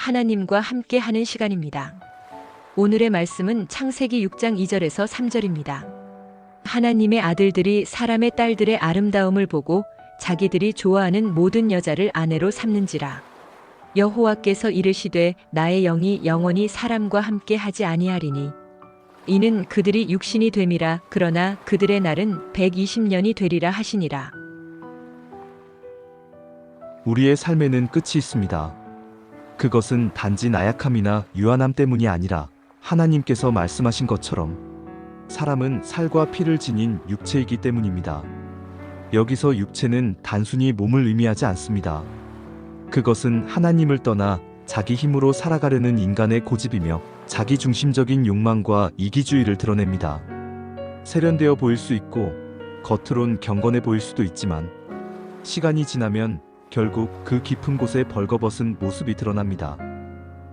하나님과 함께 하는 시간입니다. 오늘의 말씀은 창세기 6장 2절에서 3절입니다. 하나님의 아들들이 사람의 딸들의 아름다움을 보고 자기들이 좋아하는 모든 여자를 아내로 삼는지라. 여호와께서 이르시되 나의 영이 영원히 사람과 함께 하지 아니하리니 이는 그들이 육신이 됨이라 그러나 그들의 날은 120년이 되리라 하시니라. 우리의 삶에는 끝이 있습니다. 그것은 단지 나약함이나 유한함 때문이 아니라 하나님께서 말씀하신 것처럼 사람은 살과 피를 지닌 육체이기 때문입니다. 여기서 육체는 단순히 몸을 의미하지 않습니다. 그것은 하나님을 떠나 자기 힘으로 살아가려는 인간의 고집이며 자기 중심적인 욕망과 이기주의를 드러냅니다. 세련되어 보일 수 있고 겉으론 경건해 보일 수도 있지만 시간이 지나면 결국 그 깊은 곳에 벌거벗은 모습이 드러납니다.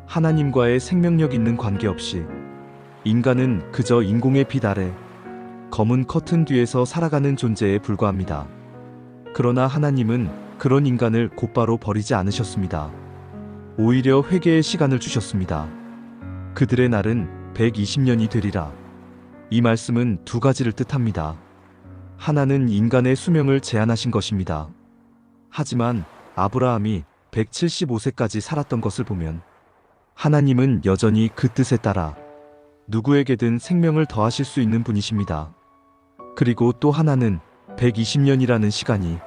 하나님과의 생명력 있는 관계없이 인간은 그저 인공의 빛 아래 검은 커튼 뒤에서 살아가는 존재에 불과합니다. 그러나 하나님은 그런 인간을 곧바로 버리지 않으셨습니다. 오히려 회개의 시간을 주셨습니다. 그들의 날은 120년이 되리라. 이 말씀은 두 가지를 뜻합니다. 하나는 인간의 수명을 제한하신 것입니다. 하지만 아브라함이 175세까지 살았던 것을 보면 하나님은 여전히 그 뜻에 따라 누구에게든 생명을 더하실 수 있는 분이십니다. 그리고 또 하나는 120년이라는 시간이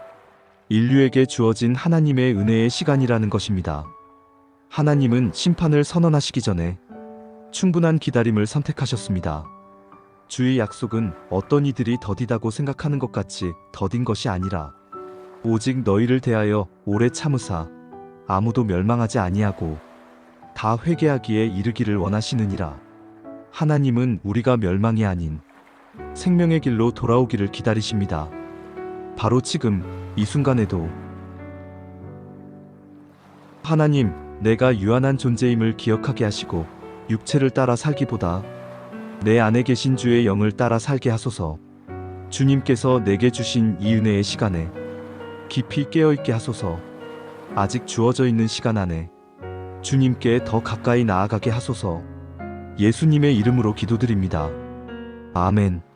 인류에게 주어진 하나님의 은혜의 시간이라는 것입니다. 하나님은 심판을 선언하시기 전에 충분한 기다림을 선택하셨습니다. 주의 약속은 어떤 이들이 더디다고 생각하는 것 같이 더딘 것이 아니라 오직 너희를 대하여 오래 참으사 아무도 멸망하지 아니하고 다 회개하기에 이르기를 원하시느니라. 하나님은 우리가 멸망이 아닌 생명의 길로 돌아오기를 기다리십니다. 바로 지금 이 순간에도 하나님, 내가 유한한 존재임을 기억하게 하시고 육체를 따라 살기보다 내 안에 계신 주의 영을 따라 살게 하소서. 주님께서 내게 주신 이 은혜의 시간에 깊이 깨어있게 하소서. 아직 주어져 있는 시간 안에 주님께 더 가까이 나아가게 하소서. 예수님의 이름으로 기도드립니다. 아멘.